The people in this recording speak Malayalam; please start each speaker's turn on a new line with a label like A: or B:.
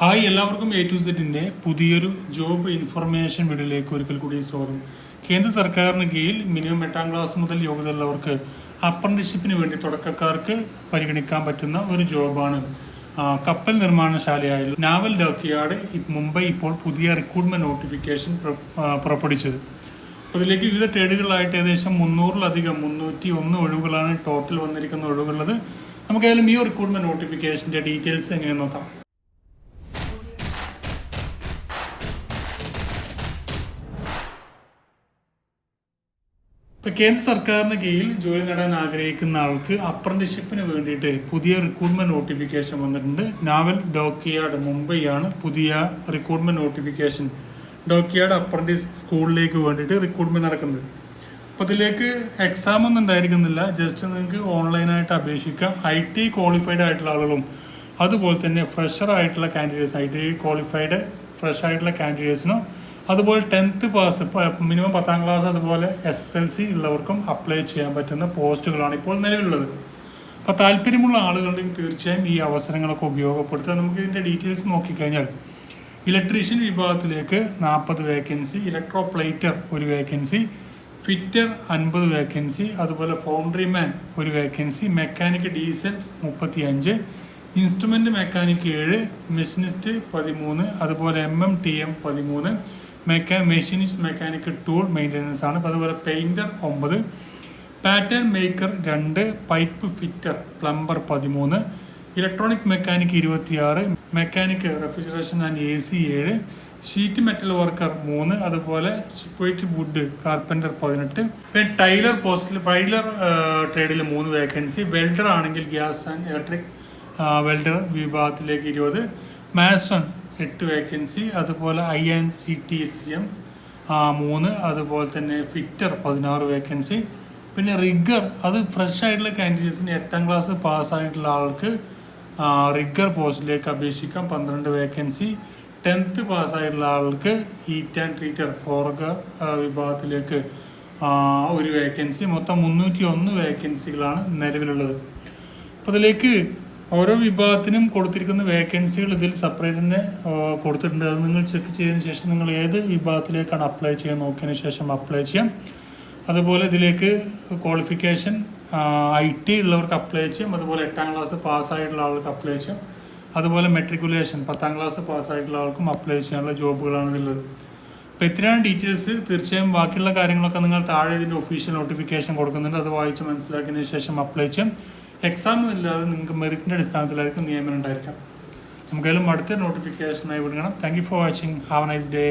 A: ഹായ് എല്ലാവർക്കും എ ടു സെറ്റിന്റെ പുതിയൊരു ജോബ് ഇൻഫർമേഷൻ വീഡിയോയിലേക്ക് ഒരിക്കൽ കൂടി സ്വാഗതം. കേന്ദ്ര സർക്കാരിന് കീഴിൽ മിനിമം എട്ടാം ക്ലാസ് മുതൽ യോഗ്യതയുള്ളവർക്ക് അപ്രന്റീഷിപ്പിന് വേണ്ടി തുടക്കക്കാർക്ക് പരിഗണിക്കാൻ പറ്റുന്ന ഒരു ജോബാണ് കപ്പൽ നിർമ്മാണശാലയായ നാവൽ ഡോക്യാർഡ് മുംബൈ ഇപ്പോൾ പുതിയ റിക്രൂട്ട്മെന്റ് നോട്ടിഫിക്കേഷൻ പുറപ്പെടുവിച്ചത്. അപ്പോൾ ഇതിലേക്ക് വിവിധ ട്രേഡുകളായിട്ട് ഏകദേശം മുന്നൂറിലധികം മുന്നൂറ്റി ഒന്ന് ഒഴിവുകളാണ് ടോട്ടൽ വന്നിരിക്കുന്ന ഒഴിവുള്ളത്. നമുക്ക് ഏതായാലും ഈ റിക്രൂട്ട്മെന്റ് നോട്ടിഫിക്കേഷന്റെ ഡീറ്റെയിൽസ് എങ്ങനെ നോക്കാം. ഇപ്പൊ കേന്ദ്ര സർക്കാരിന് കീഴിൽ ജോലി നേടാൻ ആഗ്രഹിക്കുന്ന ആൾക്ക് അപ്രന്റീഷിപ്പിന് വേണ്ടിയിട്ട് പുതിയ റിക്രൂട്ട്മെന്റ് നോട്ടിഫിക്കേഷൻ വന്നിട്ടുണ്ട്. നാവൽ ഡോക്കിയാർഡ് മുംബൈയാണ് പുതിയ റിക്രൂട്ട്മെന്റ് നോട്ടിഫിക്കേഷൻ ഡോക്കിയാർഡ് അപ്രന്റീസ് സ്കൂളിലേക്ക് വേണ്ടിയിട്ട് റിക്രൂട്ട്മെന്റ് നടക്കുന്നത്. അപ്പോൾ ഇതിലേക്ക് എക്സാം ഒന്നും ഉണ്ടായിരിക്കുന്നില്ല. ജസ്റ്റ് നിങ്ങൾക്ക് ഓൺലൈനായിട്ട് അപേക്ഷിക്കാം. ഐ ടി ക്വാളിഫൈഡ് ആയിട്ടുള്ള ആളുകളും അതുപോലെ തന്നെ ഫ്രഷർ ആയിട്ടുള്ള candidates I T qualified fresh ആയിട്ടുള്ള കാൻഡിഡേറ്റ്സിനോ അതുപോലെ ടെൻത്ത് പാസ് മിനിമം പത്താം ക്ലാസ് അതുപോലെ എസ് എൽ സി ഉള്ളവർക്കും അപ്ലൈ ചെയ്യാൻ പറ്റുന്ന പോസ്റ്റുകളാണ് ഇപ്പോൾ നിലവിലുള്ളത്. അപ്പോൾ താല്പര്യമുള്ള ആളുകളുണ്ടെങ്കിൽ തീർച്ചയായും ഈ അവസരങ്ങളൊക്കെ ഉപയോഗപ്പെടുത്തുക. നമുക്ക് ഇതിന്റെ ഡീറ്റെയിൽസ് നോക്കിക്കഴിഞ്ഞാൽ ഇലക്ട്രീഷ്യൻ വിഭാഗത്തിലേക്ക് നാൽപ്പത് വേക്കൻസി ഇലക്ട്രോ പ്ലേറ്റർ ഒരു വേക്കൻസി ഫിറ്റർ അൻപത് വേക്കൻസി അതുപോലെ ഫൗണ്ടറി മാൻ ഒരു വേക്കൻസി മെക്കാനിക് ഡീസൽ മുപ്പത്തി അഞ്ച് ഇൻസ്ട്രുമെന്റ് മെക്കാനിക് ഏഴ് മെഷീനിസ്റ്റ് പതിമൂന്ന് അതുപോലെ എം എം ടി എം പതിമൂന്ന് mech machinist mechanical tool maintenance ആണ്. അപ്പോൾ അതുപോലെ പെയിന്റർ ഒമ്പത് പാറ്റേൺ മേക്കർ രണ്ട് പൈപ്പ് ഫിറ്റർ പ്ലംബർ പതിമൂന്ന് ഇലക്ട്രോണിക് മെക്കാനിക് ഇരുപത്തിയാറ് mechanic refrigeration and A C ഏഴ് ഷീറ്റ് മെറ്റൽ വർക്കർ മൂന്ന് അതുപോലെ സിക്വേറ്റ് വുഡ് കാർപ്പന്റർ പതിനെട്ട്. പിന്നെ ടൈലർ പോസ്റ്റിൽ ടൈലർ ട്രേഡിൽ മൂന്ന് വേക്കൻസി വെൽഡർ ആണെങ്കിൽ ഗ്യാസ് ആൻഡ് ഇലക്ട്രിക് വെൽഡർ വിഭാഗത്തിലേക്ക് ഇരുപത്. മാസൺ എട്ട് വേക്കൻസി അതുപോലെ I N C T C M മൂന്ന് അതുപോലെ തന്നെ ഫിറ്റർ പതിനാറ് വേക്കൻസി പിന്നെ റിഗർ അത് ഫ്രഷ് ആയിട്ടുള്ള കാൻഡിഡേറ്റ്സിന് എട്ടാം ക്ലാസ് പാസ്സായിട്ടുള്ള ആൾക്ക് റിഗർ പോസ്റ്റിലേക്ക് അപേക്ഷിക്കാം പന്ത്രണ്ട് വേക്കൻസി ടെൻത്ത് പാസ്സായിട്ടുള്ള ആൾക്ക് ഹീറ്റ് ആൻഡ് ട്രീറ്റർ ഫോർഗർ വിഭാഗത്തിലേക്ക് ഒരു വേക്കൻസി മൊത്തം മുന്നൂറ്റി ഒന്ന് വേക്കൻസികളാണ് നിലവിലുള്ളത്. അപ്പോൾ അതിലേക്ക് ഓരോ വിഭാഗത്തിനും കൊടുത്തിരിക്കുന്ന വേക്കൻസികൾ ഇതിൽ സെപ്പറേറ്റ് തന്നെ കൊടുത്തിട്ടുണ്ട്. അത് നിങ്ങൾ ചെക്ക് ചെയ്തതിന് ശേഷം നിങ്ങൾ ഏത് വിഭാഗത്തിലേക്കാണ് അപ്ലൈ ചെയ്യാൻ നോക്കിയതിന് ശേഷം അപ്ലൈ ചെയ്യാം. അതുപോലെ ഇതിലേക്ക് ക്വാളിഫിക്കേഷൻ ഐ ടി ഉള്ളവർക്ക് അപ്ലൈ ചെയ്യാം. അതുപോലെ എട്ടാം ക്ലാസ് പാസ്സായിട്ടുള്ള ആൾക്ക് അപ്ലൈ ചെയ്യാം. അതുപോലെ മെട്രിക്കുലേഷൻ പത്താം ക്ലാസ് പാസ്സായിട്ടുള്ള ആൾക്കും അപ്ലൈ ചെയ്യാനുള്ള ജോബുകളാണ് ഇതിലുള്ളത്. അപ്പോൾ ഇത്രയാണ് ഡീറ്റെയിൽസ് തീർച്ചയായും ബാക്കിയുള്ള കാര്യങ്ങളൊക്കെ നിങ്ങൾ താഴെ ഇതിന്റെ ഒഫീഷ്യൽ നോട്ടിഫിക്കേഷൻ കൊടുക്കുന്നുണ്ട്. അത് വായിച്ച് മനസ്സിലാക്കിയതിന് ശേഷം അപ്ലൈ ചെയ്യാം. എക്സാം ഇല്ലാതെ നിങ്ങൾക്ക് മെറിറ്റിന്റെ അടിസ്ഥാനത്തിലായിരിക്കും നിയമനം ഉണ്ടായിരിക്കാം നമുക്കതിലും അടുത്ത നോട്ടിഫിക്കേഷനായി വിടണം thank you for watching have a nice day